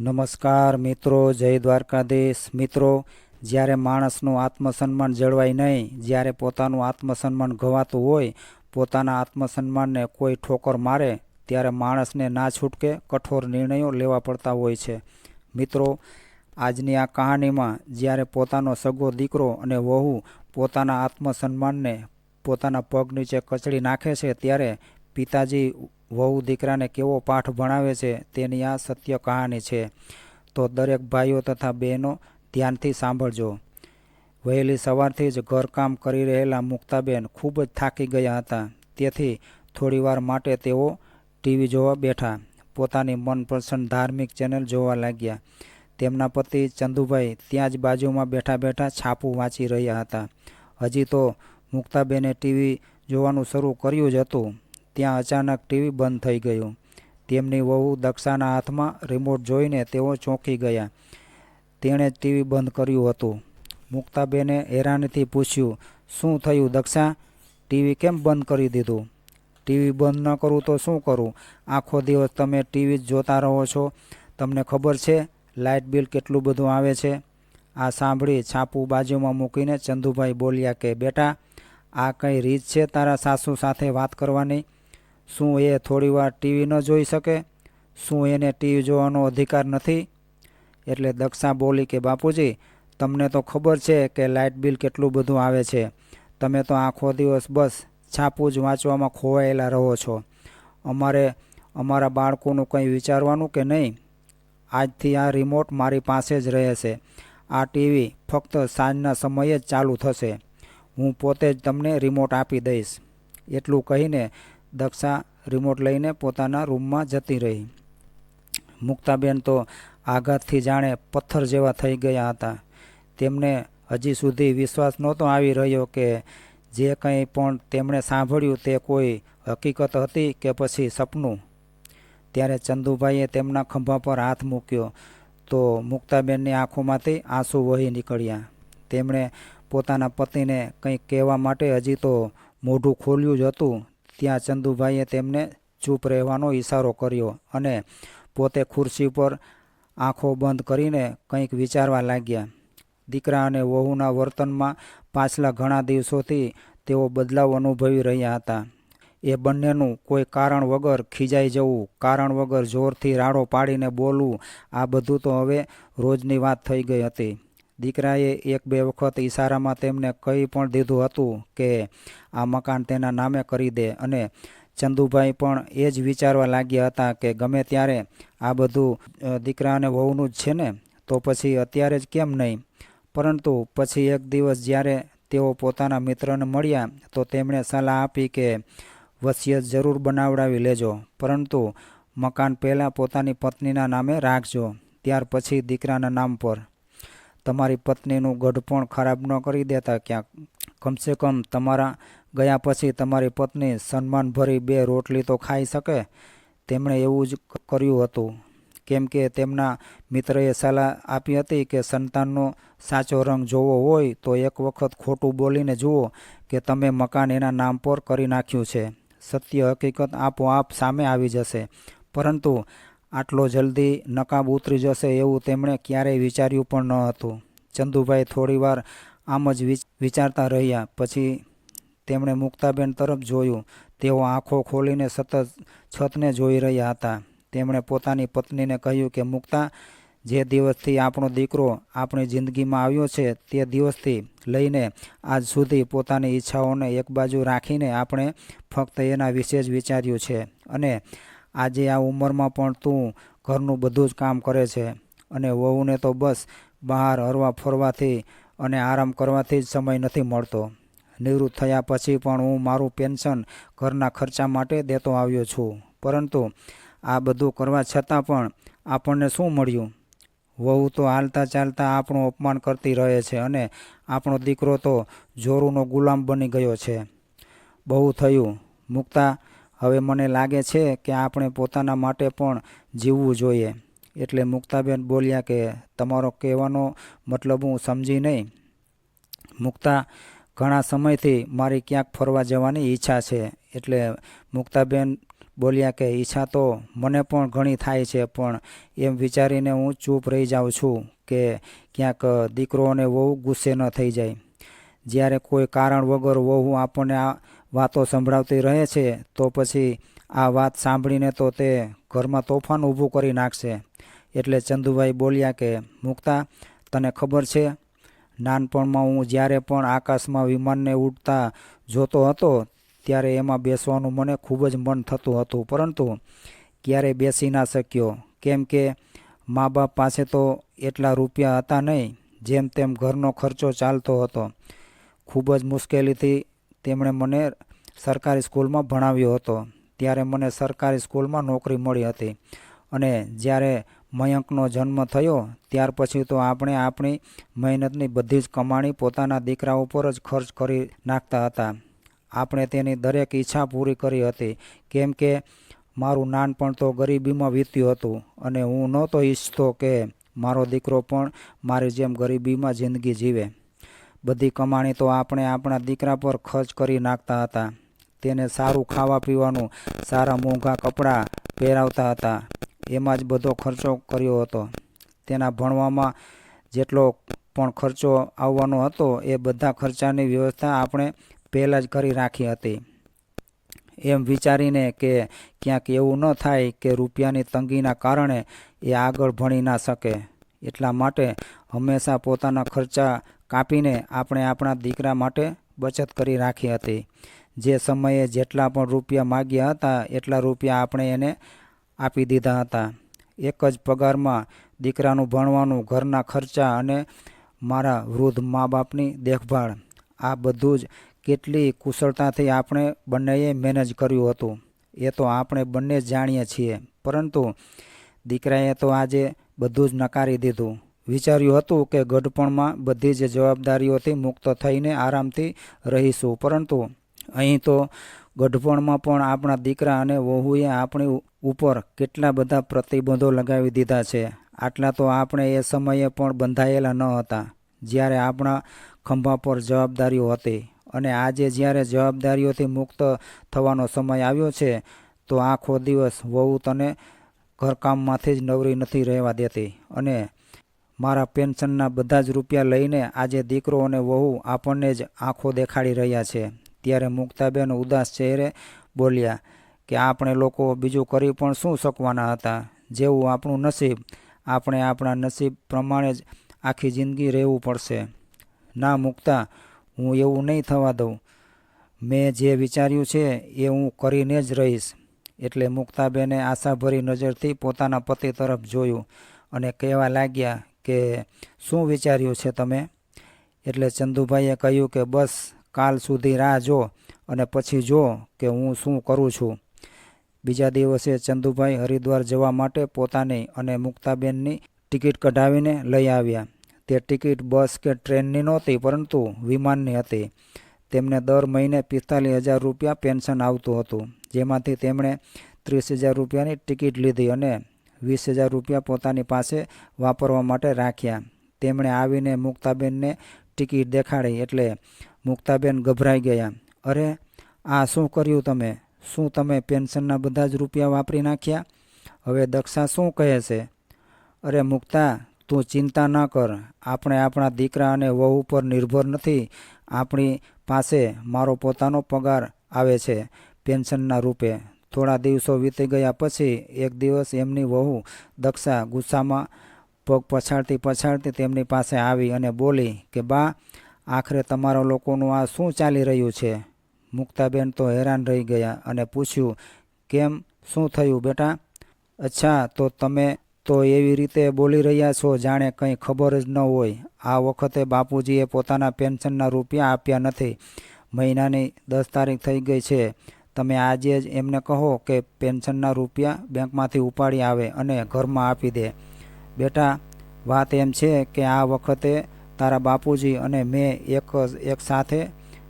નમસ્કાર મિત્રો, જય દ્વારકાધીશ. મિત્રો, જ્યારે માણસનું આત્મસન્માન જળવાય નહીં, જ્યારે પોતાનું આત્મસન્માન ગવાતું હોય, પોતાના આત્મસન્માનને કોઈ ઠોકર મારે, ત્યારે માણસને ના છૂટકે કઠોર નિર્ણયો લેવા પડતા હોય છે. મિત્રો, આજની આ કહાનીમાં જ્યારે પોતાનો સગો દીકરો અને વહુ પોતાના આત્મસન્માનને પોતાના પગ નીચે કચડી નાખે છે, ત્યારે પિતાજી વહુ દીકરાને કેવો પાઠ ભણાવે છે તેની આ સત્ય કહાની છે. તો દરેક ભાઈઓ તથા બહેનો ધ્યાનથી સાંભળજો. વહેલી સવારથી જ ઘરકામ કરી રહેલા મુક્તાબેન ખૂબ જ થાકી ગયા હતા. તેથી થોડીવાર માટે તેઓ ટીવી જોવા બેઠા. પોતાની મનપસંદ ધાર્મિક ચેનલ જોવા લાગ્યા. તેમના પતિ ચંદુભાઈ ત્યાં જ બાજુમાં બેઠા બેઠા છાપું વાંચી રહ્યા હતા. હજી તો મુક્તાબેને ટીવી જોવાનું શરૂ કર્યું જ હતું. ત્યાં અચાનક ટીવી બંધ થઈ ગયું. તેમની વહુ દક્ષાના હાથમાં રિમોટ જોઈને તેઓ ચોંકી ગયા. તેણે ટીવી બંધ કર્યું હતું. મુક્તાબેને હેરાનીથી પૂછ્યું, શું થયું દક્ષા? ટીવી કેમ બંધ કરી દીધું? ટીવી બંધ ન કરું તો શું કરું? આખો દિવસ તમે ટીવી જ જોતા રહો છો. તમને ખબર છે, લાઇટ બિલ કેટલું બધું આવે છે આ સાંભળી છાપું બાજુમાં મૂકીને ચંદુભાઈ બોલ્યા કે, બેટા, આ કંઈ રીત છે તારા સાસુ સાથે વાત કરવાની? શું એ થોડીવાર ટીવી ન જોઈ શકે? શું એને ટીવી જોવાનો અધિકાર નથી? એટલે દક્ષા બોલી કે, બાપુજી, તમને તો ખબર છે કે લાઇટ બિલ કેટલું બધું આવે છે. તમે તો આખો દિવસ બસ છાપું જ વાંચવામાં ખોવાયેલા રહો છો. અમારે, અમારા બાળકોનું કંઈ વિચારવાનું કે નહીં? આજથી આ રિમોટ મારી પાસે જ રહે છે આ ટીવી ફક્ત સાંજના સમયે જ ચાલુ થશે. હું પોતે જ તમને રિમોટ આપી દઈશ. એટલું કહીને દક્ષા રિમોટ લઈને પોતાના રૂમમાં જતી રહી. મુક્તાબેન તો આઘાતથી જાણે પથ્થર જેવા થઈ ગયા હતા. તેમને હજી સુધી વિશ્વાસ નહોતો આવી રહ્યો કે જે કંઈ પણ તેમણે સાંભળ્યું તે કોઈ હકીકત હતી કે પછી સપનું? ત્યારે ચંદુભાઈએ તેમના ખંભા પર હાથ મૂક્યો તો મુક્તાબેનની આંખોમાંથી આંસુ વહી નીકળ્યા. તેમણે પોતાના પતિને કંઈક કહેવા માટે હજી તો મોઢું ખોલ્યું જ હતું. ત્યાં ચંદુભાઈએ તેમને ચૂપ રહેવાનો ઇશારો કર્યો અને પોતે ખુરશી પર આંખો બંધ કરીને કંઈક વિચારવા લાગ્યા. દીકરા અને વહુના વર્તનમાં પાછલા ઘણા દિવસોથી તેઓ બદલાવ અનુભવી રહ્યા હતા. એ બંનેનું કોઈ કારણ વગર ખીજાઈ જવું, કારણ વગર જોરથી રાડો પાડીને બોલવું, આ બધું તો હવે રોજની વાત થઈ ગઈ હતી. દીકરાએ એક બે વખત ઈશારામાં તેમને કહી પણ દીધું હતું કે આ મકાન તેના નામે કરી દે. અને ચંદુભાઈ પણ એ જ વિચારવા લાગ્યા હતા કે ગમે ત્યારે આ બધું દીકરા અને વહુનું જ છે ને, તો પછી અત્યારે જ કેમ નહીં? પરંતુ પછી એક દિવસ જ્યારે તેઓ પોતાના મિત્રને મળ્યા, તો તેમણે સલાહ આપી કે વસિયત જરૂર બનાવડાવી લેજો. પરંતુ મકાન પહેલાં પોતાની પત્નીના નામે રાખજો. ત્યાર પછી દીકરાના નામ પર તમારી પત્નીનું ગઢપણ ખરાબ ન કરી દેતા ક્યાંક. કમસે કમ તમારા ગયા પછી તમારી પત્ની સન્માનભરી બે રોટલી તો ખાઈ શકે. તેમણે એવું જ કર્યું હતું. કેમ કે તેમના મિત્રએ સલાહ આપી હતી કે સંતાનનો સાચો રંગ જોવો હોય તો એક વખત ખોટું બોલીને જુઓ કે તમે મકાન એના નામ પર કરી નાખ્યું છે. સત્ય હકીકત આપોઆપ સામે આવી જશે. પરંતુ આટલો જલ્દી નકાબ ઉતરી જશે એવું તેમણે ક્યારેય વિચાર્યું પણ ન હતું. ચંદુભાઈ થોડીવાર આમ જ વિચારતા રહ્યા. પછી તેમણે મુક્તાબેન તરફ જોયું. તેઓ આંખો ખોલીને સતત છતને જોઈ રહ્યા હતા. તેમણે પોતાની પત્નીને કહ્યું કે, મુક્તા, જે દિવસથી આપણો દીકરો આપણી જિંદગીમાં આવ્યો છે, તે દિવસથી લઈને આજ સુધી પોતાની ઈચ્છાઓને એક બાજુ રાખીને આપણે ફક્ત એના વિશે જ વિચાર્યું છે. અને આજે આ ઉંમરમાં પણ તું ઘરનું બધું જ કામ કરે છે. અને વહુને તો બસ બહાર હરવા ફરવાથી અને આરામ કરવાથી જ સમય નથી મળતો. નિવૃત્ત થયા પછી પણ હું મારું પેન્શન ઘરના ખર્ચા માટે દેતો આવ્યો છું. પરંતુ આ બધું કરવા છતાં પણ આપણને શું મળ્યું? વહુ તો હાલતા ચાલતા આપણું અપમાન કરતી રહે છે અને આપણો દીકરો તો જોરુનો ગુલામ બની ગયો છે. બહુ થયું. મુક્તા હવે મને લાગે છે કે આપણે પોતાના માટે પણ જીવવું જોઈએ. એટલે મુક્તાબેન બોલ્યા કે, તમારો કહેવાનો મતલબ હું સમજી નહીં. મુક્તા, ઘણા સમયથી મારી ક્યાંક ફરવા જવાની ઈચ્છા છે. એટલે મુક્તાબેન બોલ્યા કે, ઈચ્છા તો મને પણ ઘણી થાય છે, પણ એમ વિચારીને હું ચૂપ રહી જાઉં છું કે ક્યાંક દીકરો અને વહુ ગુસ્સે ન થઈ જાય. જ્યારે કોઈ કારણ વગર વહુ આપણને આ વાતો સંભળાવતી રહે છે, તો પછી આ વાત સાંભળીને તો તે ઘરમાં તોફાન ઊભું કરી નાખશે. એટલે ચંદુભાઈ બોલ્યા કે, મુક્તા, તને ખબર છે? નાનપણમાં હું જ્યારે પણ આકાશમાં વિમાનને ઉડતા જોતો હતો, ત્યારે એમાં બેસવાનું મને ખૂબ જ મન થતું હતું. પરંતુ ક્યારેય બેસી ના શક્યો? કેમ કે મા બાપ પાસે તો એટલા રૂપિયા હતા નહીં, જેમ તેમ ઘરનો ખર્ચો ચાલતો હતો. ખૂબ જ મુશ્કેલીથી તેમણે મને સરકારી સ્કૂલમાં ભણાવ્યો હતો. ત્યારે મને સરકારી સ્કૂલમાં નોકરી મળી હતી. અને જ્યારે મયંકનો જન્મ થયો, ત્યાર પછી તો આપણે આપણી મહેનતની બધી જ કમાણી પોતાના દીકરા ઉપર જ ખર્ચ કરી નાખતા હતા. આપણે તેની દરેક ઈચ્છા પૂરી કરી હતી. કેમ કે મારું નાનપણ તો ગરીબીમાં વીત્યું હતું અને હું નહોતો ઈચ્છતો કે મારો દીકરો પણ મારી જેમ ગરીબીમાં જિંદગી જીવે. બધી કમાણી તો આપણે આપણા દીકરા પર ખર્ચ કરી નાખતા હતા. તેને સારું ખાવા પીવાનું, સારા મોંઘા કપડાં પહેરાવતા હતા. એમાં જ બધો ખર્ચો કર્યો હતો. તેના ભણવામાં જેટલો પણ ખર્ચો આવવાનો હતો, એ બધા ખર્ચાની વ્યવસ્થા આપણે પહેલાં જ કરી રાખી હતી. એમ વિચારીને કે ક્યાંક એવું ન થાય કે રૂપિયાની તંગીના કારણે એ આગળ ભણી ના શકે. એટલા માટે હંમેશા પોતાના ખર્ચા કાપીને આપણે આપણા દીકરા માટે બચત કરી રાખી હતી. જે સમયે જેટલા પણ રૂપિયા માગ્યા હતા, એટલા રૂપિયા આપણે એને આપી દીધા હતા. એક જ પગારમાં દીકરાનું ભણવાનું, ઘરના ખર્ચા અને મારા વૃદ્ધ મા બાપની દેખભાળ. આ બધું જ કેટલી કુશળતાથી આપણે બંનેએ મેનેજ કર્યું હતું. એ તો આપણે બંને જાણીએ છીએ. પરંતુ દીકરાએ તો આજે બધું જ નકારી દીધું. વિચાર્યું હતું કે ગઢપણમાં બધી જ જવાબદારીઓથી મુક્ત થઈને આરામથી રહીશું. પરંતુ અહીં તો ગઢપણમાં પણ આપણા દીકરા અને વહુએ આપણી ઉપર કેટલા બધા પ્રતિબંધો લગાવી દીધા છે. આટલા તો આપણે એ સમયે પણ બંધાયેલા ન હતા, જ્યારે આપણા ખંભા પર જવાબદારીઓ હતી. અને આજે જ્યારે જવાબદારીઓથી મુક્ત થવાનો સમય આવ્યો છે, તો આખો દિવસ વહુ તને ઘરકામમાંથી જ નવરી નથી રહેવા દેતી. અને મારા પેન્શનના બધા જ રૂપિયા લઈને આજે દીકરો અને વહુ આપણને જ આંખો દેખાડી રહ્યા છે. ત્યારે મુક્તાબેન ઉદાસ ચહેરે બોલ્યા કે આપણે લોકો બીજું કરી પણ શું શકવાના હતા? જેવું આપણું નસીબ. આપણે આપણા નસીબ પ્રમાણે જ આખી જિંદગી રહેવું પડશે. ના મુક્તા, હું એવું નહીં થવા દઉં. મેં જે વિચાર્યું છે એ હું કરીને જ રહીશ. એટલે મુક્તાબેને આશાભરી નજરથી પોતાના પતિ તરફ જોયું અને કહેવા લાગ્યા કે શું વિચાર્યું છે તમે? એટલે ચંદુભાઈએ કહ્યું કે બસ, કાલ સુધી રાહ જો અને પછી જો કે હું શું કરું છું. બીજા દિવસે ચંદુભાઈ હરિદ્વાર જવા માટે પોતાની અને મુક્તાબેનની ટિકિટ કઢાવીને લઈ આવ્યા. તે ટિકિટ, બસ કે ટ્રેનની નહોતી, પરંતુ વિમાનની હતી. તેમને દર મહિને પિસ્તાલીસ હજાર રૂપિયા પેન્શન આવતું હતું, જેમાંથી તેમણે ત્રીસ હજાર રૂપિયાની ટિકિટ લીધી અને વીસ હજાર રૂપિયા પોતાની પાસે વાપરવા માટે રાખ્યા. તેમણે આવીને મુક્તાબેનને ટિકિટ દેખાડી એટલે મુક્તાબેન ગભરાઈ ગયા. અરે, આ શું કર્યું તમે? શું તમે પેન્શનના બધા જ રૂપિયા વાપરી નાખ્યા? હવે દક્ષા શું કહે છે? અરે, મુક્તા, તું ચિંતા ન કર. આપણે આપણા દીકરા અને વહુ પર નિર્ભર નથી. આપણી પાસે મારો પોતાનો પગાર આવે છે પેન્શનના રૂપે. થોડા દિવસો વીતી ગયા પછી એક દિવસ એમની વહુ દક્ષા ગુસ્સામાં પગ પછાડતી પછાડતી તેમની પાસે આવી અને બોલી કે, બા, આખરે તમારા લોકોનું આ શું ચાલી રહ્યું છે? મુક્તાબેન તો હેરાન રહી ગયા અને પૂછ્યું, કેમ? શું થયું બેટા? અચ્છા, તો તમે તો એવી રીતે બોલી રહ્યા છો, જાણે કંઈ ખબર જ ન હોય. આ વખતે બાપુજીએ પોતાના પેન્શનના રૂપિયા આપ્યા નથી. મહિનાની દસ તારીખ થઈ ગઈ છે. તમે આજે જ એમને કહો કે પેન્શનના રૂપિયા બેંકમાંથી ઉપાડી આવે અને ઘરમાં આપી દે. બેટા, વાત એમ છે કે આ વખતે તારા બાપુજી અને મેં એક એક સાથે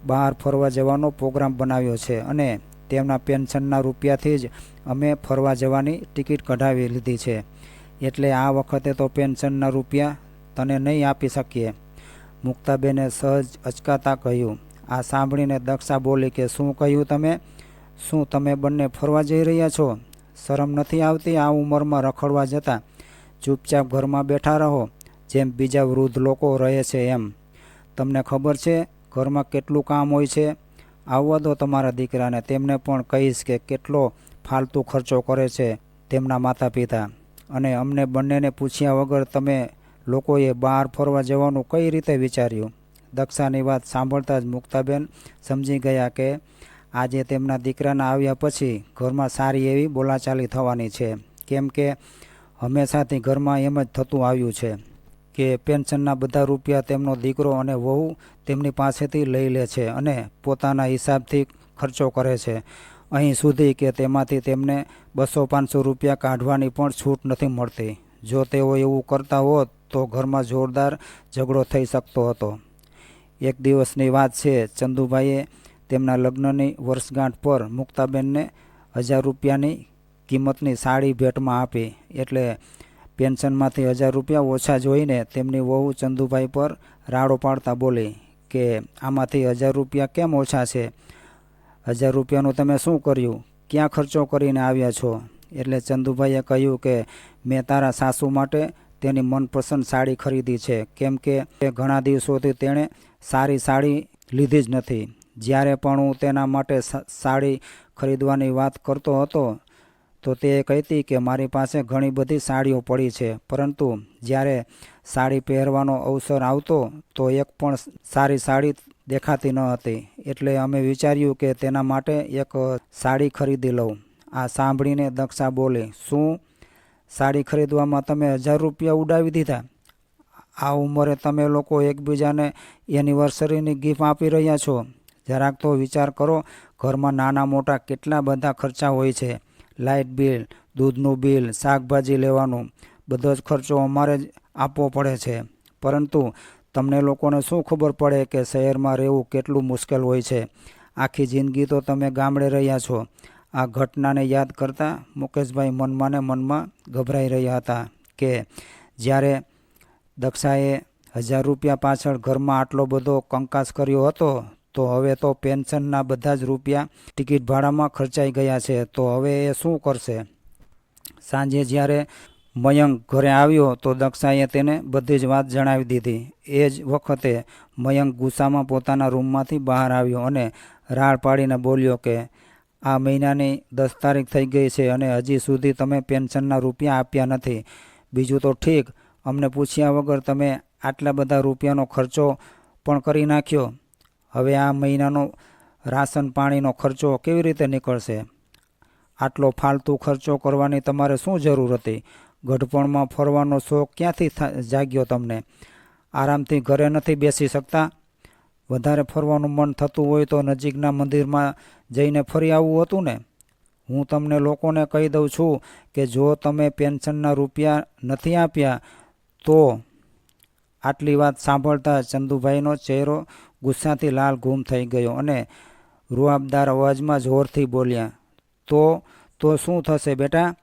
બહાર ફરવા જવાનો પ્રોગ્રામ બનાવ્યો છે અને તેમના પેન્શનના રૂપિયાથી જ અમે ફરવા જવાની ટિકિટ કઢાવી લીધી છે. એટલે આ વખતે તો પેન્શનના રૂપિયા તને નહીં આપી શકીએ. મુક્તાબેને સહજ અચકાતા કહ્યું. આ સાંભળીને દક્ષા બોલી કે, શું કહ્યું તમે? શું તમે બંને ફરવા જઈ રહ્યા છો? શરમ નથી આવતી આ ઉંમરમાં રખડવા જતા. ચૂપચાપ ઘરમાં બેઠા રહો, જેમ બીજા વૃદ્ધ લોકો રહે છે એમ. તમને ખબર છે, ઘરમાં કેટલું કામ હોય છે? આવવા દો તમારા દીકરાને, તેમને પણ કહીશ કે કેટલો ફાલતુ ખર્ચો કરે છે તેમના માતા પિતા અને અમને બંનેને પૂછ્યા વગર તમે લોકોએ બહાર ફરવા જવાનું કઈ રીતે વિચાર્યું? દક્ષાની વાત સાંભળતા જ મુક્તાબેન સમજી ગયા કે આજે તેમના દીકરાના આવ્યા પછી ઘરમાં સારી એવી બોલાચાલી થવાની છે. કેમ કે હંમેશાથી ઘરમાં એમ જ થતું આવ્યું છે કે પેન્શનના બધા રૂપિયા તેમનો દીકરો અને વહુ તેમની પાસેથી લઈ લે છે અને પોતાના હિસાબથી ખર્ચો કરે છે. અહીં સુધી કે તેમાંથી તેમને બસો પાંચસો રૂપિયા કાઢવાની પણ છૂટ નથી મળતી. જો તેઓ એવું કરતા હોત તો ઘરમાં જોરદાર ઝઘડો થઈ શકતો હતો. એક દિવસની વાત છે, ચંદુભાઈએ તેમના લગ્નની વર્ષગાંઠ પર મુક્તાબેનને હજાર રૂપિયાની કિંમતની સાડી ભેટમાં આપી. એટલે પેન્શનમાંથી હજાર રૂપિયા ઓછા જોઈને તેમની વહુ ચંદુભાઈ પર રાડો પાડતા બોલી કે, આમાંથી હજાર રૂપિયા કેમ ઓછા છે? હજાર રૂપિયાનું તમે શું કર્યું? ક્યાં ખર્ચો કરીને આવ્યા છો? એટલે ચંદુભાઈએ કહ્યું કે, મેં તારા સાસુ માટે તેની મનપસંદ સાડી ખરીદી છે. કેમ કે ઘણા દિવસોથી તેણે સારી સાડી લીધી જ નથી. જ્યારે પણ હું તેના માટે સાડી ખરીદવાની વાત કરતો હતો, તો તે કહેતી કે મારી પાસે ઘણી બધી સાડીઓ પડી છે. પરંતુ જ્યારે સાડી પહેરવાનો અવસર આવતો, તો એક પણ સારી સાડી દેખાતી ન હતી. એટલે અમે વિચાર્યું કે તેના માટે એક સાડી ખરીદી લઉં. આ સાંભળીને દક્ષા બોલી, શું? સાડી ખરીદવામાં તમે હજાર રૂપિયા ઉડાવી દીધા? આ ઉંમરે તમે લોકો એકબીજાને એનિવર્સરીની ગિફ્ટ આપી રહ્યા છો. જરાક તો વિચાર કરો, ઘરમાં નાના મોટા કેટલા બધા ખર્ચા હોય છે. લાઇટ બિલ, દૂધનું બિલ, શાકભાજી લેવાનું, બધો જ ખર્ચો અમારે જ આપવો પડે છે. પરંતુ તમને લોકોને શું ખબર પડે કે શહેરમાં રહેવું કેટલું મુશ્કેલ હોય છે? આખી જિંદગી તો તમે ગામડે રહ્યા છો. આ ઘટનાને યાદ કરતાં મુકેશભાઈ મનમાં ને મનમાં ગભરાઈ રહ્યા હતા કે જ્યારે દક્ષાએ હજાર રૂપિયા પાછળ ઘરમાં આટલો બધો કંકાસ કર્યો હતો તો હવે તો પેન્શનના બધા જ રૂપિયા ટિકિટ ભાડામાં ખર્ચાઈ ગયા છે. તો હવે એ શું કરશે? સાંજે જ્યારે મયંક ઘરે આવ્યો તો દક્ષાએ તેને બધી જ વાત જણાવી દીધી. એ જ વખતે મયંક ગુસ્સામાં પોતાના રૂમમાંથી બહાર આવ્યો અને રાળ પાડીને બોલ્યો કે, આ મહિનાની દસ તારીખ થઈ ગઈ છે અને હજી સુધી તમે પેન્શનના રૂપિયા આપ્યા નથી. બીજું તો ઠીક, અમને પૂછ્યા વગર તમે આટલા બધા રૂપિયાનો ખર્ચો પણ કરી નાખ્યો. હવે આ મહિનાનો રાશન પાણીનો ખર્ચો કેવી રીતે નીકળશે? આટલો ફાલતુ ખર્ચો કરવાની તમારે શું જરૂર હતી? ગઢપણમાં ફરવાનો શોખ ક્યાંથી જાગ્યો તમને? આરામથી ઘરે નથી બેસી શકતા? વધારે ફરવાનું મન થતું હોય તો નજીકના મંદિરમાં જઈને ફરી આવવું હતું ને? હું તમને લોકોને કહી દઉં છું કે જો તમે પેન્શનના રૂપિયા નથી આપ્યા, તો આટલી વાત સાંભળતા ચંદુભાઈનો ચહેરો ગુસ્સાથી લાલ ગુમ થઈ ગયો અને રૂઆબદાર અવાજમાં જોરથી બોલ્યા, તો તો શું થશે બેટા?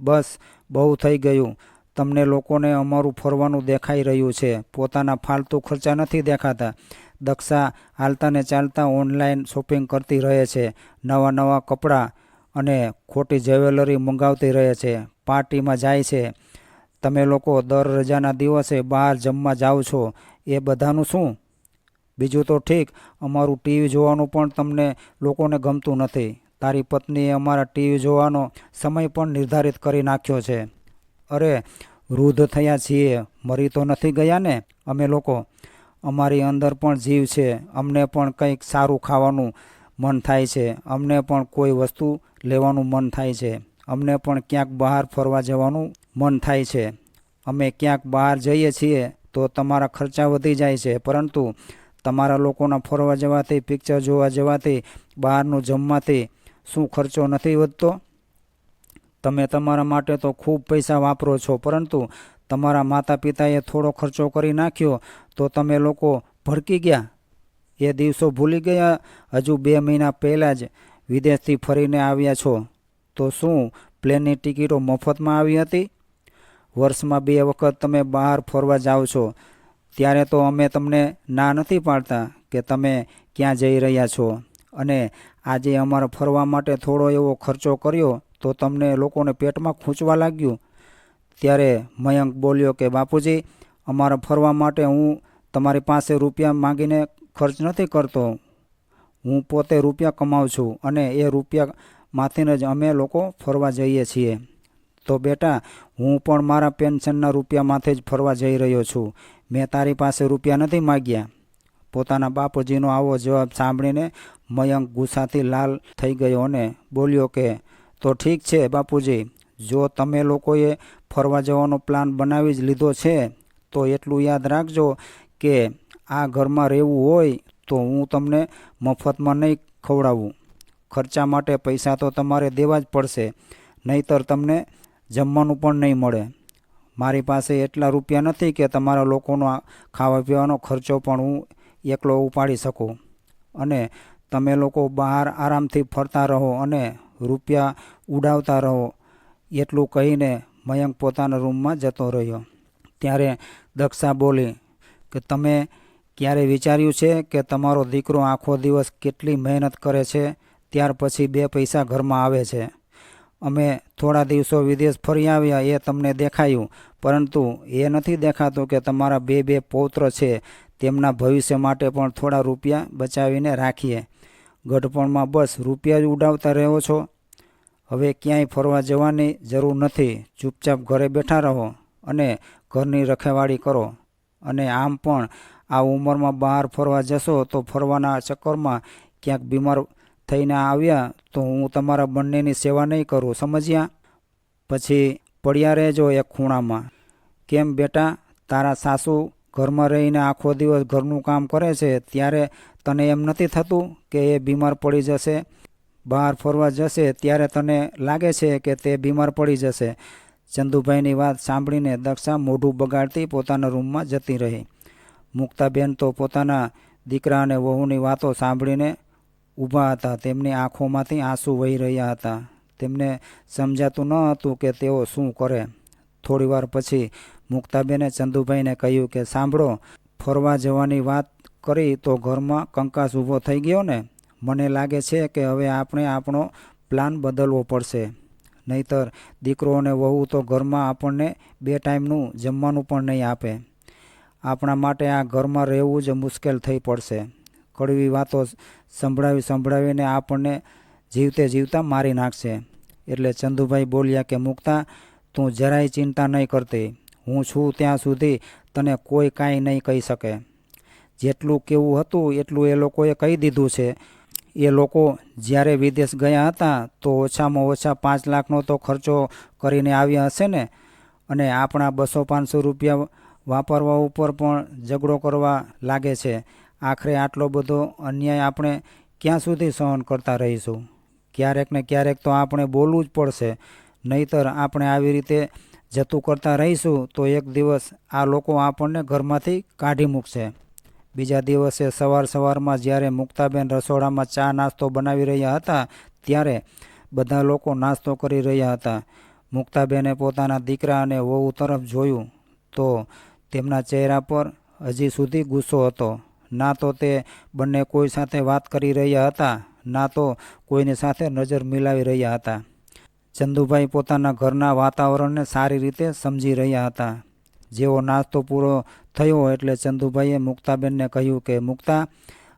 બસ, બહુ થઈ ગયું. તમને લોકોને અમારું ફરવાનું દેખાઈ રહ્યું છે. પોતાના ફાલતુ ખર્ચા નથી દેખાતા. દક્ષા હાલતા ને ચાલતા ઓનલાઈન શોપિંગ કરતી રહે છે. નવા નવા કપડાં અને ખોટી જ્વેલરી મંગાવતી રહે છે. પાર્ટીમાં જાય છે. તમે લોકો દર રજાના દિવસે બહાર જમવા જાઓ છો. એ બધાનું શું બીજું તો ઠીક, અમારું ટીવી જોવાનું પણ તમને લોકોને ગમતું નથી. તારી પત્નીએ અમારા ટીવી જોવાનો સમય પણ નિર્ધારિત કરી નાખ્યો છે. અરે, વૃદ્ધ થયા છીએ, મરી તો નથી ગયા ને? અમે લોકો, અમારી અંદર પણ જીવ છે, અમને પણ કંઈક સારું ખાવાનું મન થાય છે, અમને પણ કોઈ વસ્તુ લેવાનું મન થાય છે, અમને પણ ક્યાંક બહાર ફરવા જવાનું મન થાય છે. અમે ક્યાંક બહાર જઈએ છીએ તો તમારા ખર્ચા વધી જાય છે, પરંતુ તમારા લોકોના ફરવા જવાથી પિક્ચર જોવા જવાથી, બહારનું જમવાથી શું ખર્ચો નથી વધતો? તમે તમારા માટે તો ખૂબ પૈસા વાપરો છો, પરંતુ તમારા માતા પિતાએ થોડો ખર્ચો કરી નાખ્યો તો તમે લોકો ભડકી ગયા. એ દિવસો ભૂલી ગયા. હજુ બે મહિના પહેલાં જ વિદેશથી ફરીને આવ્યા છો. તો શું પ્લેનની ટિકિટો મફતમાં આવી હતી? વર્ષમાં બે વખત તમે બહાર ફરવા જાઓ છો. ત્યારે તો અમે તમને ના નથી પાડતા કે તમે ક્યાં જઈ રહ્યા છો. અને આજે અમારે ફરવા માટે થોડો એવો ખર્ચો કર્યો તો તમને લોકોને પેટમાં ખૂંચવા લાગ્યું. ત્યારે મયંક બોલ્યો કે, બાપુજી, અમારે ફરવા માટે હું તમારી પાસે રૂપિયા માંગીને ખર્ચ નથી કરતો. હું પોતે રૂપિયા કમાઉં છું અને એ રૂપિયામાંથીને જ અમે લોકો ફરવા જઈએ છીએ. તો બેટા, હું પણ મારા પેન્શનના રૂપિયામાંથી જ ફરવા જઈ રહ્યો છું. મેં તારી પાસે રૂપિયા નથી માગ્યા. પોતાના બાપુજીનો આવો જવાબ સાંભળીને મયંક ગુસ્સાથી લાલ થઈ ગયો અને બોલ્યો કે, તો ઠીક છે બાપુજી, જો તમે લોકોએ ફરવા જવાનો પ્લાન બનાવી જ લીધો છે, તો એટલું યાદ રાખજો કે આ ઘરમાં રહેવું હોય તો હું તમને મફતમાં નહીં ખવડાવું. ખર્ચા માટે પૈસા તો તમારે દેવા જ પડશે, નહીતર તમને જમવાનું પણ નહીં મળે. મારી પાસે એટલા રૂપિયા નથી કે તમારા લોકોનો ખાવા પીવાનો ખર્ચો પણ હું એકલો ઉપાડી શકું. અને તમે લોકો બહાર આરામથી ફરતા રહો અને રૂપિયા ઉડાવતા રહો, એટલું કહીને મયંક પોતાના રૂમમાં જતો રહ્યો. ત્યારે દક્ષા બોલી, કે તમે ક્યારે વિચાર્યું છે કે તમારો દીકરો આખો દિવસ કેટલી મહેનત કરે છે? ત્યાર પછી બે પૈસા ઘરમાં આવે છે. અમે થોડા દિવસો વિદેશ ફરી આવ્યા એ તમને દેખાયું. પરંતુ એ નથી દેખાતું કે તમારા બે બે પૌત્ર છે, તેમના ભવિષ્ય માટે પણ થોડા રૂપિયા બચાવીને રાખીએ. ગઢપણમાં બસ રૂપિયા જ ઉડાવતા રહ્યો છો? હવે ક્યાંય ફરવા જવાની જરૂર નથી. ચૂપચાપ ઘરે બેઠા રહો અને ઘરની રખેવાળી કરો. અને આમ પણ આ ઉંમરમાં બહાર ફરવા જશો તો ફરવાના ચક્કરમાં ક્યાંક બીમાર થઈને આવ્યા તો હું તમારા બંનેની સેવા નહીં કરું, સમજ્યા? પછી પડ્યા રહેજો એક ખૂણામાં. કેમ બેટા? તારા સાસુ ઘરમાં રહીને આખો દિવસ ઘરનું કામ કરે છે, ત્યારે તને એમ નથી થતું કે એ બીમાર પડી જશે? બહાર ફરવા જશે, ત્યારે તને લાગે છે કે તે બીમાર પડી જશે? ચંદુભાઈની વાત સાંભળીને દક્ષા મોઢું બગાડતી પોતાના રૂમમાં જતી રહી. મુક્તાબેન તો પોતાના દીકરા અને વહુની વાતો સાંભળીને ઊભા હતા. તેમની આંખોમાંથી આંસુ વહી રહ્યા હતા. તેમને સમજાતું ન હતું કે તેઓ શું કરે. થોડીવાર પછી મુક્તાબેને ચંદુભાઈને કહ્યું કે, સાંભળો, ફરવા જવાની વાત કરી તો ઘરમાં કંકાસ ઊભો થઈ ગયો ને? મને લાગે છે કે હવે આપણે આપણો પ્લાન બદલવો પડશે. નહીતર દીકરો અને વહુ તો ઘરમાં આપણને બે ટાઈમનું જમવાનું પણ નહીં આપે. આપણા માટે આ ઘરમાં રહેવું જ મુશ્કેલ થઈ પડશે. કડવી વાતો સંભળાવી સંભળાવીને આપણને જીવતે જીવતા મારી નાખશે. એટલે ચંદુભાઈ બોલ્યા કે, મુક્તા, તું જરાય ચિંતા નહીં કરતી. હું છું ત્યાં સુધી તને કોઈ કાંઈ નહીં કહી શકે. જેટલું કેવું હતું, એટલું એ લોકોએ કહી દીધું છે. એ લોકો જ્યારે વિદેશ ગયા હતા, તો ઓછામાં ઓછા પાંચ લાખનો તો ખર્ચો કરીને આવ્યા હશે ને? અને આપણા બસો પાંચસો રૂપિયા વાપરવા ઉપર પણ ઝઘડો કરવા લાગે છે. આખરે આટલો બધો અન્યાય આપણે ક્યાં સુધી સહન કરતા રહીશું? ક્યારેક ને ક્યારેક તો આપણે બોલવું જ પડશે. નહીતર આપણે આવી રીતે જતું કરતા રહીશું તો એક દિવસ આ લોકો આપણને ઘરમાંથી કાઢી મૂકશે. બીજા દિવસે સવાર સવારમાં જ્યારે મુક્તાબેન રસોડામાં ચા નાસ્તો બનાવી રહ્યા હતા, ત્યારે બધા લોકો નાસ્તો કરી રહ્યા હતા. મુક્તાબેને પોતાના દીકરા અને વહુ તરફ જોયું તો તેમના ચહેરા પર હજી સુધી ગુસ્સો હતો. ના તો તે બંને કોઈ સાથે વાત કરી રહ્યા હતા, ના તો કોઈની સાથે નજર મિલાવી રહ્યા હતા. ચંદુભાઈ પોતાના ઘરના વાતાવરણને સારી રીતે સમજી રહ્યા હતા. જેવો નાસ્તો પૂરો થયો એટલે ચંદુભાઈએ મુક્તાબેનને કહ્યું કે, મુક્તા,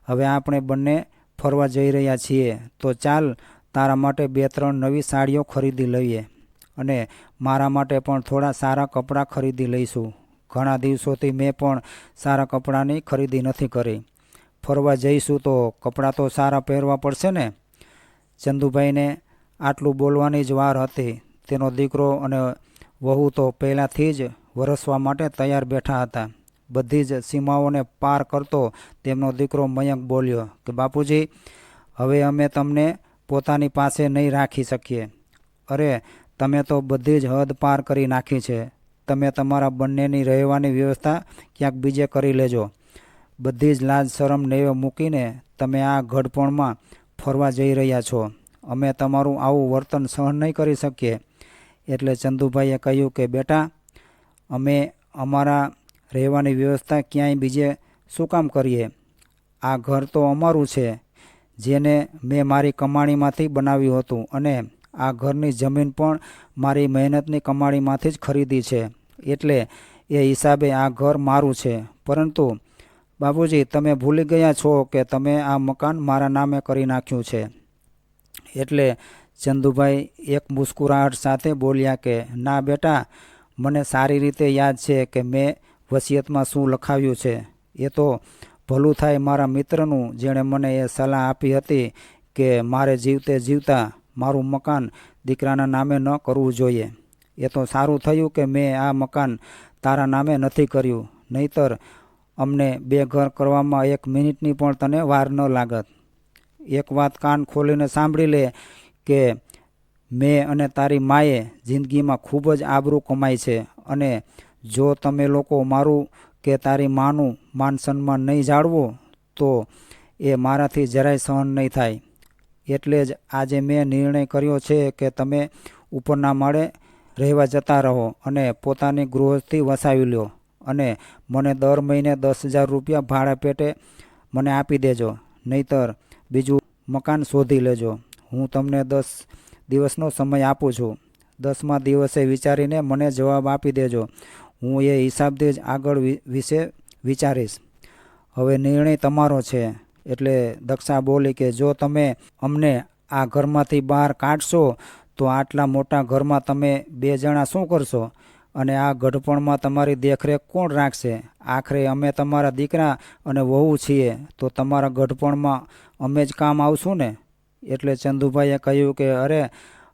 હવે આપણે બંને ફરવા જઈ રહ્યા છીએ, તો ચાલ તારા માટે બે ત્રણ નવી સાડીઓ ખરીદી લઈએ અને મારા માટે પણ થોડા સારા કપડાં ખરીદી લઈશું. ઘણા દિવસોથી મેં પણ સારા કપડાંની ખરીદી નથી કરી. ફરવા જઈશું તો કપડાં તો સારા પહેરવા પડશે ને? ચંદુભાઈને આટલું બોલવાની જ વાર હતી. તેનો દીકરો અને વહુ તો પહેલાંથી જ વરસવા માટે તૈયાર બેઠા હતા. બધી જ સીમાઓને પાર કરતો તેમનો દીકરો મયંક બોલ્યો કે, બાપુજી, હવે અમે તમને પોતાની પાસે નહીં રાખી શકીએ. અરે, તમે તો બધી જ હદ પાર કરી નાખી છે. તમે તમારા બંનેની રહેવાની વ્યવસ્થા ક્યાંક બીજે કરી લેજો. બધી જ લાજ શરમ નેવે મૂકીને તમે આ ઘડપણમાં ફરવા જઈ રહ્યા છો. અમે તમારું આવું વર્તન સહન નહીં કરી શકીએ. એટલે ચંદુભાઈએ કહ્યું કે, બેટા, અમે અમારા રહેવાની વ્યવસ્થા ક્યાંય બીજે શું કામ કરીએ? આ ઘર તો અમારું છે, જેને મેં મારી કમાણીમાંથી બનાવ્યું હતું અને આ ઘરની જમીન પણ મારી મહેનતની કમાણીમાંથી જ ખરીદી છે. એટલે એ હિસાબે આ ઘર મારું છે. પરંતુ બાબુજી તમે ભૂલી ગયા છો કે તમે આ મકાન મારા નામે કરી નાખ્યું છે. એટલે ચંદુભાઈ એક મુસ્કુરાહટ સાથે બોલ્યા કે, ના બેટા, મને સારી રીતે યાદ છે કે મેં વસિયતમાં શું લખાવ્યું છે. એ તો ભલું થાય મારા મિત્રનું, જેણે મને એ સલાહ આપી હતી કે મારે જીવતે જીવતા મારું મકાન દીકરાના નામે ન કરવું જોઈએ. એ તો સારું થયું કે મેં આ મકાન તારા નામે નથી કર્યું. નહીતર અમને બે ઘર કરવામાં એક મિનિટની પણ તને વાર ન લાગત. એક વાત કાન ખોલીને સાંભળી લે કે મેં અને તારી માએ જિંદગીમાં ખૂબ જ આબરૂ કમાઈ છે અને જો તમે લોકો મારું કે તારી માનું માન સન્માન નહીં જાળવો, તો એ મારાથી જરાય સહન નહીં થાય. એટલે જ આજે મેં નિર્ણય કર્યો છે કે તમે ઉપરના માળે રહેવા જતા રહો અને પોતાની ગૃહસ્થી વસાવી લો અને મને દર મહિને દસ હજાર રૂપિયા ભાડા પેટે મને આપી દેજો, નહીતર બીજું મકાન શોધી લેજો. હું તમને દસ દિવસનો સમય આપું છું. દસમા દિવસે વિચારીને મને જવાબ આપી દેજો. હું એ હિસાબથી જ આગળ વિશે વિચારીશ. હવે નિર્ણય તમારો છે. એટલે દક્ષા બોલી કે જો તમે અમને આ ઘરમાંથી બહાર કાઢશો તો આટલા મોટા ઘરમાં તમે બે જણા શું કરશો? અને આ ગઢપણમાં તમારી દેખરેખ કોણ રાખશે? આખરે અમે તમારા દીકરા અને વહુ છીએ, તો તમારા ગઢપણમાં અમે જ કામ આવશું ને? એટલે ચંદુભાઈએ કહ્યું કે, અરે,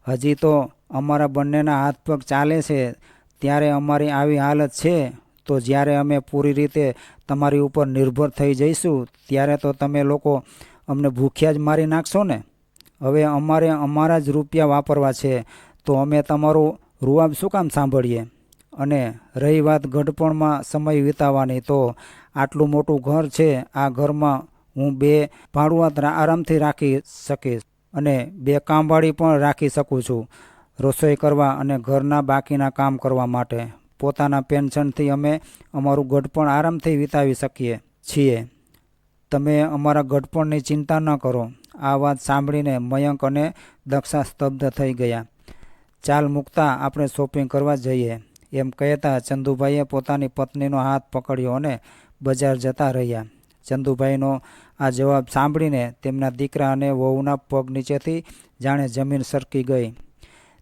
હજી તો અમારા બંનેના હાથ પગ ચાલે છે. ત્યારે અમારી આવી હાલત છે. તો જ્યારે અમે પૂરી રીતે તમારી ઉપર નિર્ભર થઈ જઈશું, ત્યારે તો તમે લોકો અમને ભૂખ્યા જ મારી નાખશો ને? હવે અમારે અમારા જ રૂપિયા વાપરવા છે, તો અમે તમારું રૂઆબ શું કામ સાંભળીએ? અને રહી વાત ગઢપણમાં સમય વિતાવવાની, તો આટલું મોટું ઘર છે, આ ઘરમાં હું બે ભાડુઆત આરામથી રાખી શકીશ અને બે કામવાળી પણ રાખી શકું છું, રસોઈ કરવા અને ઘરના બાકીના કામ કરવા માટે. પોતાના પેન્શનથી અમે અમારું ગઢપણ આરામથી વિતાવી શકીએ છીએ. તમે અમારા ગઢપણની ચિંતા ન કરો. આ વાત સાંભળીને મયંક અને દક્ષા સ્તબ્ધ થઈ ગયા. ચાલ મૂકતા, આપણે શોપિંગ કરવા જઈએ. એમ કહેતા ચંદુભાઈએ પોતાની પત્નીનો હાથ પકડ્યો અને બજાર જતા રહ્યા. ચંદુભાઈનો આ જવાબ સાંભળીને તેમના દીકરા અને વહુના પગ નીચેથી જાણે જમીન સરકી ગઈ.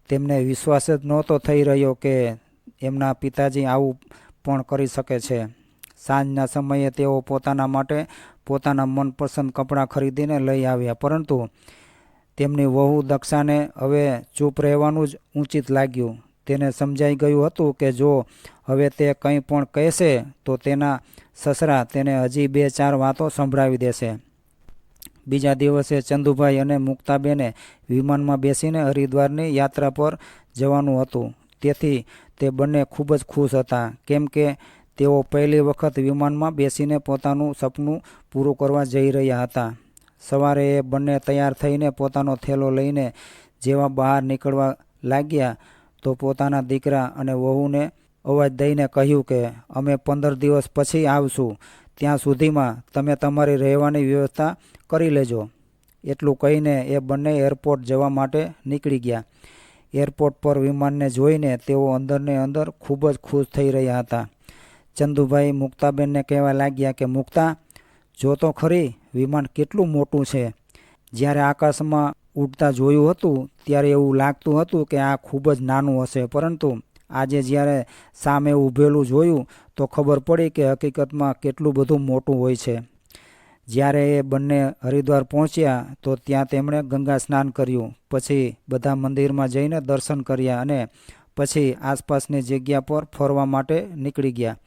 તેમને વિશ્વાસ જ નહોતો થઈ રહ્યો કે એમના પિતાજી આવું પણ કરી શકે છે. સાંજના સમયે તેઓ પોતાના માટે પોતાના મનપસંદ કપડાં ખરીદીને લઈ આવ્યા. પરંતુ તેમની વહુ દક્ષાને હવે ચૂપ રહેવાનું જ ઉચિત લાગ્યું. તેને સમજાઈ ગયું હતું કે જો હવે તે કંઈ પણ કહેશે, તો તેના સસરા તેને હજી બે ચાર વાતો સંભળાવી દેશે. બીજા દિવસે ચંદુભાઈ અને મુક્તાબેને વિમાનમાં બેસીને હરિદ્વારની યાત્રા પર જવાનું હતું. તેથી તે બંને ખૂબ જ ખુશ હતા. કેમ કે તેઓ પહેલી વખત વિમાનમાં બેસીને પોતાનું સપનું પૂરું કરવા જઈ રહ્યા હતા. સવારે એ બંને તૈયાર થઈને પોતાનો થેલો લઈને જેવા બહાર નીકળવા લાગ્યા તો પોતાના દીકરા અને વહુને અવાજ દઈને કહ્યું કે, અમે પંદર દિવસ પછી આવશું. ત્યાં સુધીમાં તમે તમારી રહેવાની વ્યવસ્થા કરી લેજો. એટલું કહીને એ બંને એરપોર્ટ જવા માટે નીકળી ગયા. એરપોર્ટ પર વિમાનને જોઈને તેઓ અંદરને અંદર ખૂબ જ ખુશ થઈ રહ્યા હતા. ચંદુભાઈ મુક્તાબેનને કહેવા લાગ્યા કે, મુક્તા, જો તો ખરી, વિમાન કેટલું મોટું છે. જ્યારે આકાશમાં ઉડતા જોયું હતું, ત્યારે એવું લાગતું હતું કે આ ખૂબ જ નાનું હશે. પરંતુ આજે જ્યારે સામે ઊભેલું જોયું, તો ખબર પડી કે હકીકતમાં કેટલું બધું મોટું હોય છે. જ્યારે એ બંને હરિદ્વાર પહોંચ્યા, તો ત્યાં તેમણે ગંગા સ્નાન કર્યું. પછી બધા મંદિરમાં જઈને દર્શન કર્યા અને પછી આસપાસની જગ્યા પર ફરવા માટે નીકળી ગયા.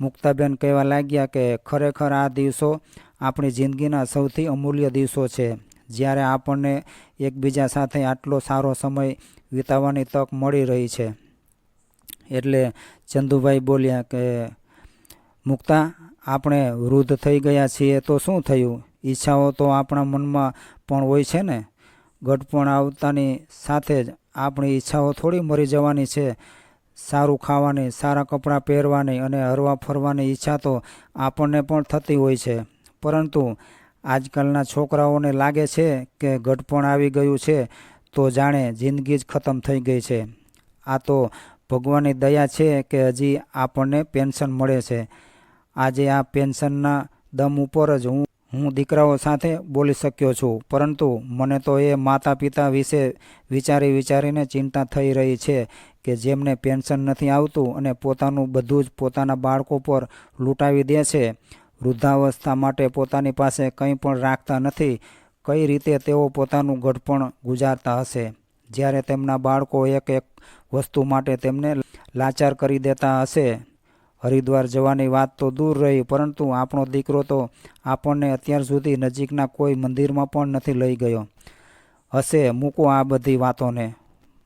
મુક્તાબેન કહેવા લાગ્યા કે, ખરેખર આ દિવસો આપણી જિંદગીના સૌથી અમૂલ્ય દિવસો છે. જ્યારે આપણને એકબીજા સાથે આટલો સારો સમય વિતાવવાની તક મળી રહી છે. એટલે ચંદુભાઈ બોલ્યા કે, મુક્તા, આપણે વૃદ્ધ થઈ ગયા છીએ તો શું થયું? ઈચ્છાઓ તો આપણા મનમાં પણ હોય છે ને? ગઢપણ આવતાની સાથે જ આપણી ઈચ્છાઓ થોડી મરી જવાની છે. સારું ખાવાની, સારા કપડાં પહેરવાની અને હરવા ફરવાની ઈચ્છા તો આપણને પણ થતી હોય છે. પરંતુ આજકાલના છોકરાઓને લાગે છે કે ગઢપણ આવી ગયું છે તો જાણે જિંદગી જ ખતમ થઈ ગઈ છે. આ તો ભગવાનની દયા છે કે હજી આપણને પેન્શન મળે છે. આજે આ પેન્શનના દમ ઉપર જ હું હું દીકરાઓ સાથે બોલી શક્યો છું, પરંતુ મને તો એ માતા પિતા વિશે વિચારી વિચારીને ચિંતા થઈ રહી છે કે જેમને પેન્શન નથી આવતું અને પોતાનું બધું જ પોતાના બાળકો પર લૂંટાવી દે છે. વૃદ્ધાવસ્થા માટે પોતાની પાસે કંઈ પણ રાખતા નથી. કઈ રીતે તેઓ પોતાનું ગઢપણ ગુજારતા હશે? જ્યારે તેમના બાળકો એક એક વસ્તુ માટે તેમને લાચાર કરી દેતા હશે હરિદ્વાર જવાની વાત તો દૂર રહી, પરંતુ આપણો દીકરો તો આપણને અત્યાર સુધી નજીકના કોઈ મંદિરમાં પણ નથી લઈ ગયો. હશે, મૂકો આ બધી વાતોને.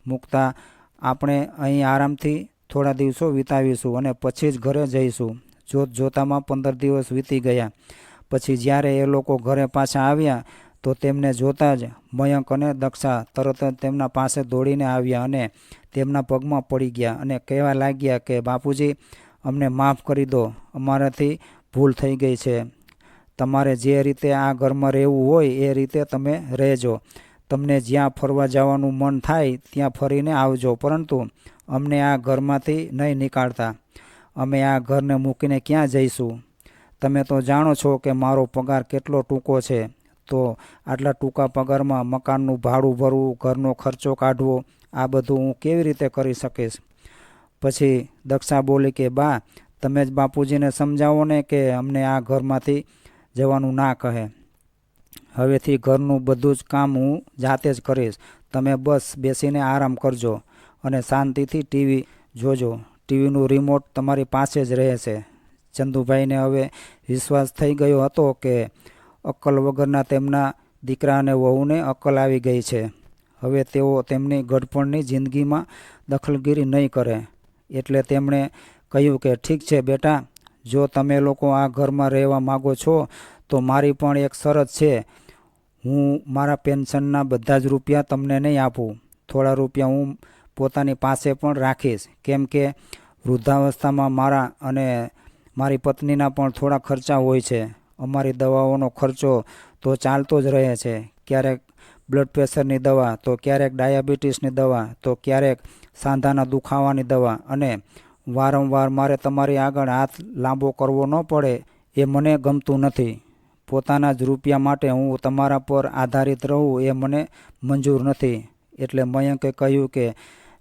મૂકતા આપણે અહીં આરામથી થોડા દિવસો વિતાવીશું અને પછી જ ઘરે જઈશું. જોત જોતામાં પંદર દિવસ વીતી ગયા. પછી જ્યારે એ લોકો ઘરે પાછા આવ્યા, તો તેમને જોતાં જ મયંક અને દક્ષા તરત જ તેમના પાસે દોડીને આવ્યા અને તેમના પગમાં પડી ગયા અને કહેવા લાગ્યા કે, બાપુજી અમને માફ કરી દો. અમારાથી ભૂલ થઈ ગઈ છે. તમારે જે રીતે આ ઘરમાં રહેવું હોય એ રીતે તમે રહેજો. તમને જ્યાં ફરવા જવાનું મન થાય ત્યાં ફરીને આવજો. પરંતુ અમને આ ઘરમાંથી નહીં નીકાળતા. અમે આ ઘરને મૂકીને ક્યાં જઈશું? તમે તો જાણો છો કે મારો પગાર કેટલો ટૂંકો છે. તો આટલા ટૂંકા પગારમાં મકાનનું ભાડું ભરવું, ઘરનો ખર્ચો કાઢવો, આ બધું હું કેવી રીતે કરી શકીશ? પછી દક્ષા બોલી કે, બા, તમે જ બાપુજીને સમજાવો ને કે અમને આ ઘરમાંથી જવાનું ના કહે. હવેથી ઘરનું બધું જ કામ હું જાતે જ કરીશ. તમે બસ બેસીને આરામ કરજો અને શાંતિથી ટીવી જોજો. ટીવીનું રિમોટ તમારી પાસે જ રહેશે. ચંદુભાઈને હવે વિશ્વાસ થઈ ગયો હતો કે અક્કલ વગરના તેમના દીકરા અને વહુને અક્કલ આવી ગઈ છે. હવે તેઓ તેમની ગઢપણની જિંદગીમાં દખલગીરી નહીં કરે. એટલે તેમણે કહ્યું કે, ઠીક છે બેટા, જો તમે લોકો આ ઘરમાં રહેવા માગો છો, તો મારી પણ એક શરત છે. હું મારા પેન્શનના બધા જ રૂપિયા તમને નહીં આપું. થોડા રૂપિયા હું પોતાની પાસે પણ રાખીશ. કેમ કે વૃદ્ધાવસ્થામાં મારા અને મારી પત્નીના પણ થોડા ખર્ચા હોય છે. અમારી દવાઓનો ખર્ચો તો ચાલતો જ રહે છે. ક્યારેક બ્લડ પ્રેશરની દવા, તો ક્યારેક ડાયાબિટીસની દવા, તો ક્યારેક સાંધાના દુખાવાની દવા અને વારંવાર મારે તમારી આગળ હાથ લાંબો કરવો ન પડે એ મને ગમતું નથી. પોતાના જ રૂપિયા માટે હું તમારા પર આધારિત રહું એ મને મંજૂર નથી. એટલે મયંકે કહ્યું કે,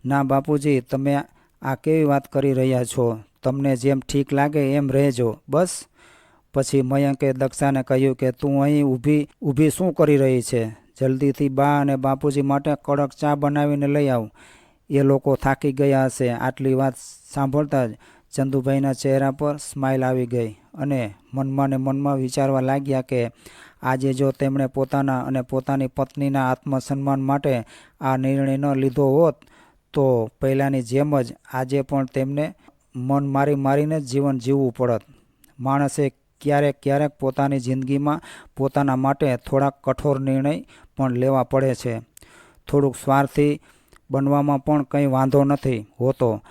ના બાપુજી, તમે આ કેવી વાત કરી રહ્યા છો? તમને જેમ ઠીક લાગે એમ રહેજો. બસ. પછી મયંકે દક્ષાને કહ્યું કે, તું અહીં ઊભી ઊભી શું કરી રહી છે? જલ્દીથી બા અને બાપુજી માટે કડક ચા બનાવીને લઈ આવ. એ લોકો થાકી ગયા હશે. આટલી વાત સાંભળતા જ ચંદુભાઈના ચહેરા પર સ્માઇલ આવી ગઈ અને મનમાં ને મનમાં વિચારવા લાગ્યા કે આજે જો તેમણે પોતાના અને પોતાની પત્નીના આત્મસન્માન માટે આ નિર્ણય ન લીધો હોત, તો પહેલાંની જેમ જ આજે પણ તેમને મન મારી મારીને જીવન જીવવું પડત. માણસે ક્યારેક ક્યારેક પોતાની જિંદગીમાં પોતાના માટે થોડાક કઠોર નિર્ણય પણ લેવા પડે છે. થોડુંક સ્વાર્થી બનવામાં પણ કંઈ વાંધો નથી હોતો.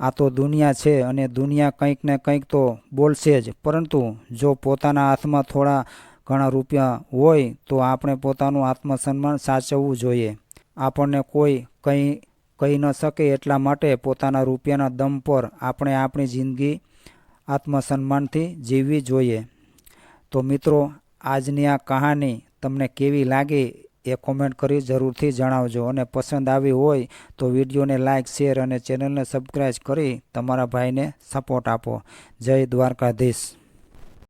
આ તો દુનિયા છે અને દુનિયા કંઈક ને કંઈક તો બોલશે જ. પરંતુ જો પોતાના હાથમાં થોડા ઘણા રૂપિયા હોય તો આપણે પોતાનું આત્મસન્માન સાચવવું જોઈએ. આપણને કોઈ કંઈ કહી ન શકે એટલા માટે પોતાના રૂપિયાના દમ પર આપણે આપણી જિંદગી આત્મસન્માનથી જીવવી જોઈએ. તો મિત્રો, આજની આ કહાની તમને કેવી લાગી એ કોમેન્ટ કરી જરૂરથી જણાવજો. અને પસંદ આવી હોય તો વિડીયોને લાઇક શેર અને ચેનલને સબસ્ક્રાઈબ કરી તમારા ભાઈને સપોર્ટ આપો. જય દ્વારકાધીશ.